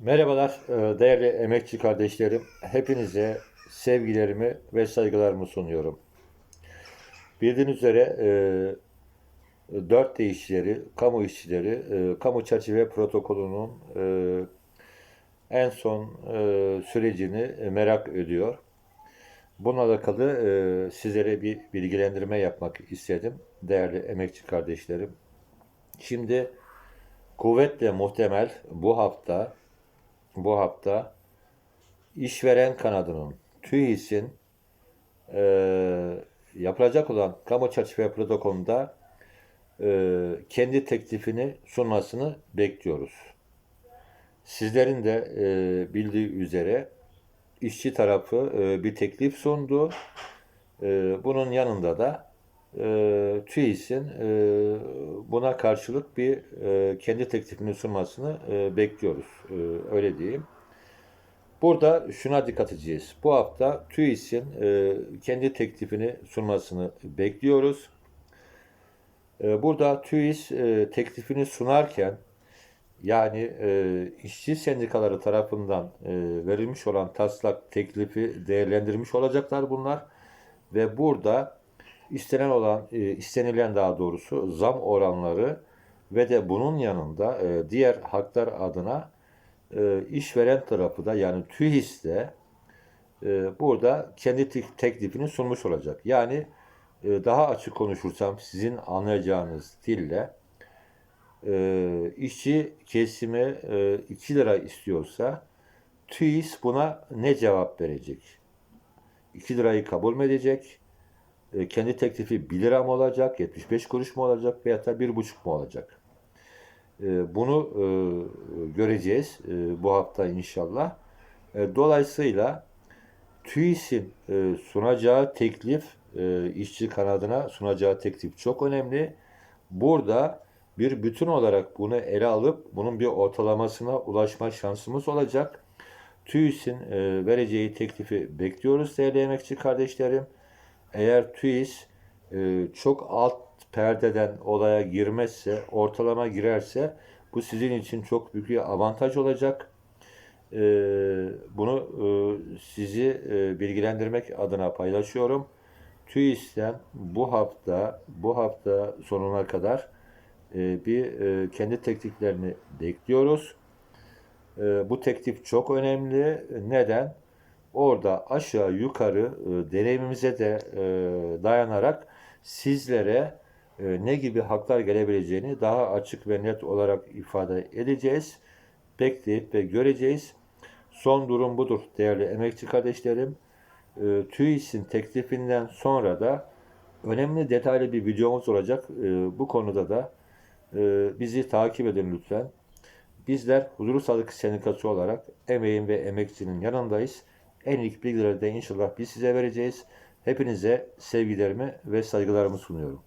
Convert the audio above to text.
Merhabalar e, değerli emekçi kardeşlerim. Hepinize sevgilerimi ve saygılarımı sunuyorum. Bildiğiniz üzere e, dört işçileri, kamu işçileri, e, kamu çerçeve protokolünün e, en son e, sürecini merak ediyor. Bununla alakalı e, sizlere bir bilgilendirme yapmak istedim değerli emekçi kardeşlerim. Şimdi kuvvetle muhtemel bu hafta bu hafta işveren kanadının TÜİS'in e, yapılacak olan kamu çerçeve protokolünde e, kendi teklifini sunmasını bekliyoruz. Sizlerin de e, bildiği üzere işçi tarafı e, bir teklif sundu. E, bunun yanında da e, TÜİS'in e, buna karşılık bir e, kendi teklifini sunmasını e, bekliyoruz. E, öyle diyeyim. Burada şuna dikkat edeceğiz. Bu hafta TÜİS'in e, kendi teklifini sunmasını bekliyoruz. E, burada TÜİS e, teklifini sunarken yani e, işçi sendikaları tarafından e, verilmiş olan taslak teklifi değerlendirmiş olacaklar bunlar ve burada istenen olan e, istenilen daha doğrusu zam oranları ve de bunun yanında e, diğer haklar adına e, işveren tarafı da yani TÜİS de e, burada kendi tek- teklifini sunmuş olacak. Yani e, daha açık konuşursam sizin anlayacağınız dille e, işçi kesimi e, 2 lira istiyorsa TÜİS buna ne cevap verecek? 2 lirayı kabul mü edecek? E, kendi teklifi 1 lira mı olacak, 75 kuruş mu olacak veyahut da 1,5 mu olacak? E, bunu e, göreceğiz bu hafta inşallah. Dolayısıyla TÜİS'in sunacağı teklif, işçi kanadına sunacağı teklif çok önemli. Burada bir bütün olarak bunu ele alıp bunun bir ortalamasına ulaşma şansımız olacak. TÜİS'in vereceği teklifi bekliyoruz değerli emekçi kardeşlerim. Eğer TÜİS e, çok alt perdeden olaya girmezse, ortalama girerse bu sizin için çok büyük bir avantaj olacak. E, bunu e, sizi e, bilgilendirmek adına paylaşıyorum. TÜİS'ten bu hafta bu hafta sonuna kadar e, bir e, kendi tekliflerini bekliyoruz. E, bu teklif çok önemli. Neden? Orada aşağı yukarı e, deneyimimize de e, dayanarak sizlere e, ne gibi haklar gelebileceğini daha açık ve net olarak ifade edeceğiz. Bekleyip ve göreceğiz. Son durum budur değerli emekçi kardeşlerim. E, TÜİS'in teklifinden sonra da önemli detaylı bir videomuz olacak. E, bu konuda da e, bizi takip edin lütfen. Bizler Huzurlu Sağlık Sendikası olarak emeğin ve emekçinin yanındayız. En ilk bilgileri de inşallah biz size vereceğiz. Hepinize sevgilerimi ve saygılarımı sunuyorum.